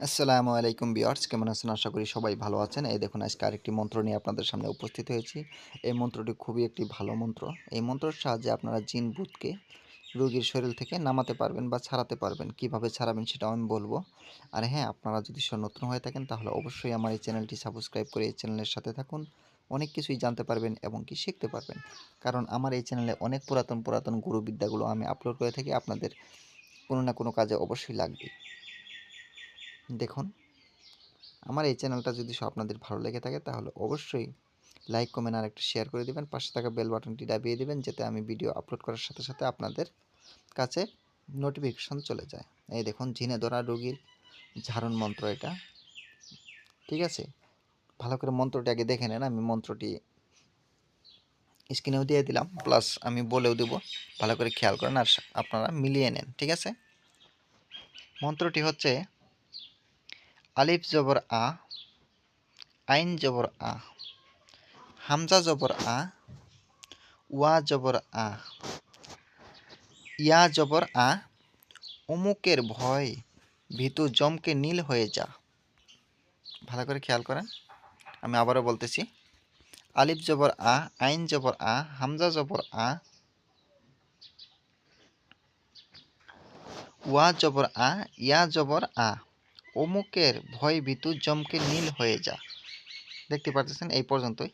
আসসালামু আলাইকুম বিয়ার্স কেমন আছেন? আশা করি সবাই ভালো আছেন। এই দেখুন, আজকে আরেকটি মন্ত্র নিয়ে আপনাদের সামনে উপস্থিত হয়েছি। এই মন্ত্রটি খুবই একটি ভালো মন্ত্র। এই মন্ত্রের সাহায্যে আপনারা জিন ভূতকে রোগীর শরীর থেকে নামাতে পারবেন বা ছাড়াতে পারবেন। কীভাবে ছাড়াবেন সেটাও আমি বলব। আর হ্যাঁ আপনারা যদি নতুন হয়ে থাকেন, তাহলে অবশ্যই আমার এই চ্যানেলটি সাবস্ক্রাইব করে এই চ্যানেলের সাথে থাকুন। অনেক কিছুই জানতে পারবেন এবং কি শিখতে পারবেন। কারণ আমার এই চ্যানেলে অনেক পুরাতন পুরাতন গুরুবিদ্যাগুলো আমি আপলোড করে থাকি। আপনাদের কোনো না কোনো কাজে অবশ্যই লাগবে দেখুন, আমার এই চ্যানেলটা যদি আপনাদের ভালো লেগে থাকে, তাহলে অবশ্যই লাইক, কমেন্ট আর একটা শেয়ার করে দিবেন। পাশে থাকা বেল বাটনটি দাবিয়ে দিবেন, যাতে আমি ভিডিও আপলোড করার সাথে সাথে আপনাদের কাছে নোটিফিকেশন চলে যায়। এই দেখুন ঝিনে ধরা রোগীর ঝাড়ন মন্ত্র এটা। ঠিক আছে? ভালো করে মন্ত্রটি আগে দেখে নেন, আমি মন্ত্রটি স্ক্রিনেও দিয়ে দিলাম প্লাস আমি বলেও দেব, ভালো করে খেয়াল করেন আর আপনারা মিলিয়ে নেন, ঠিক আছে? মন্ত্রটি হচ্ছে আলিফ জবর আ আইন জবর আ হামজা জবর আ ওয়া জবর আ ইয়া জবর আ অমুকের ভয় ভীতু জমকে নীল হয়ে যা ভালো করে খেয়াল করেন আমি আবারও বলতেছি আলিফ জবর আ আইন জবর আ হামজা জবর আ ওয়া জবর আ ইয়া জবর আ অমুকের ভয় ভীতু জমকে নীল হয়ে যা। দেখতে পাচ্ছেন এই পর্যন্তই।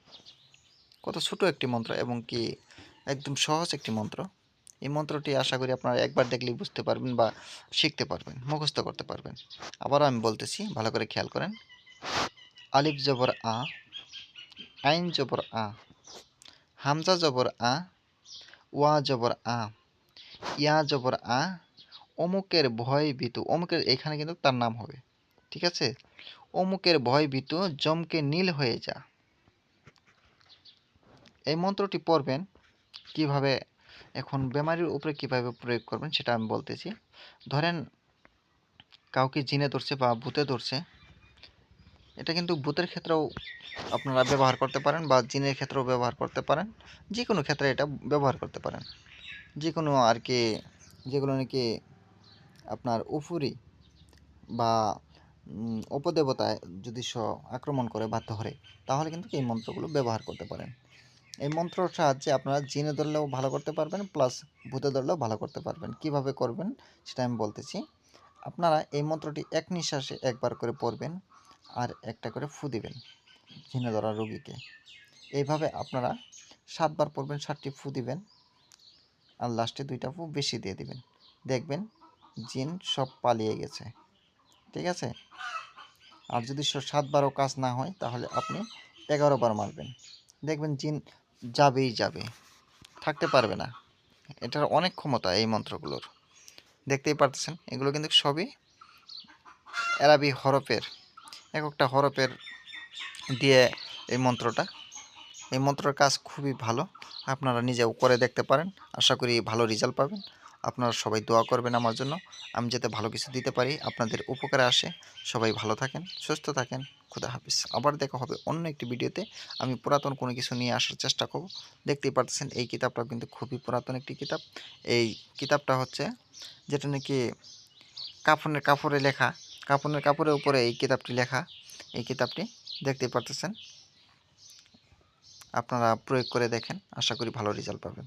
কত ছোট একটি মন্ত্র এবং কি একদম সহজ একটি মন্ত্র। এই মন্ত্রটি আশা করি আপনারা একবার দেখলেই বুঝতে পারবেন বা শিখতে পারবেন, মুখস্থ করতে পারবেন। আবারও আমি বলতেছি, ভালো করে খেয়াল করেন। আলিফ জবর আ, আইন জবর আ, হামজা জবর আ, ওয়া জবর আ, ইয়া জবর আ, অমুকের ভয় ভীতু, অমুকের এখানে কিন্তু তার নাম হবে। ঠিক আছে? অমুকের ভয় ভীতু, জমকে নীল হয়ে যা। এই মন্ত্রটি পড়বেন, কীভাবে, এখন বেমারির উপরে কীভাবে প্রয়োগ করবেন সেটা আমি বলতেছি। ধরেন, কাউকে জিনে ধরছে বা ভূতে ধরছে, এটা কিন্তু ভূতের ক্ষেত্রেও আপনারা ব্যবহার করতে পারেন বা জিনের ক্ষেত্রেও ব্যবহার করতে পারেন। যে কোনো ক্ষেত্রে এটা ব্যবহার করতে পারেন। যে কোনো আর কি, যেগুলো নাকি আপনার উফুরি বা উপদেবতায় যদি স আক্রমণ করে বা ধরে তাহলে কিন্তু এই মন্ত্রগুলো ব্যবহার করতে পারেন। এই মন্ত্রর সাহায্যে আপনারা জিনে ধরলেও ভালো করতে পারবেন প্লাস ভূতে ধরলেও ভালো করতে পারবেন। কীভাবে করবেন সেটা আমি বলতেছি। আপনারা এই মন্ত্রটি এক নিঃশ্বাসে একবার করে পড়বেন আর একটা করে ফু দিবেন জিনে ধরা রোগীকে। এইভাবে আপনারা সাতবার পড়বেন, সাতটি ফু দিবেন আর লাস্টে দুইটা ফু বেশি দিয়ে দিবেন। দেখবেন জিন সব পালিয়ে গেছে। ঠিক আছে? আর যদি সাতবারও কাজ না হয়, তাহলে আপনি এগারো বার মারবেন। দেখবেন জিন যাবেই যাবে, থাকতে পারবে না। এটার অনেক ক্ষমতা এই মন্ত্রগুলোর। দেখতেই পারতেছেন, এগুলো কিন্তু সবই অ্যারাবি হরফের, এক একটা হরফের দিয়ে এই মন্ত্রটা। এই মন্ত্রের কাজ খুবই ভালো, আপনারা নিজেও করে দেখতে পারেন। আশা করি ভালো রেজাল্ট পাবেন। আপনারা সবাই দোয়া করবেন আমার জন্য। আমি যাতে ভালো কিছু দিতে পারি, আপনাদের উপকারে আসে। সবাই ভালো থাকেন, সুস্থ থাকেন। খুদা হাফিজ। আবার দেখা হবে অন্য একটি ভিডিওতে। আমি পুরাতন কোনো কিছু নিয়ে আসার চেষ্টা করব। দেখতেই পারতেছেন, এই কিতাবটা কিন্তু খুবই পুরাতন একটি কিতাব। এই কিতাবটা হচ্ছে, যেটা নাকি কাফনের কাপড়ে লেখা। কাপড়ের কাপড়ের উপরে এই কিতাবটি লেখা। এই কিতাবটি দেখতেই পারতেছেন। আপনারা প্রয়োগ করে দেখেন। আশা করি ভালো রেজাল্ট পাবেন।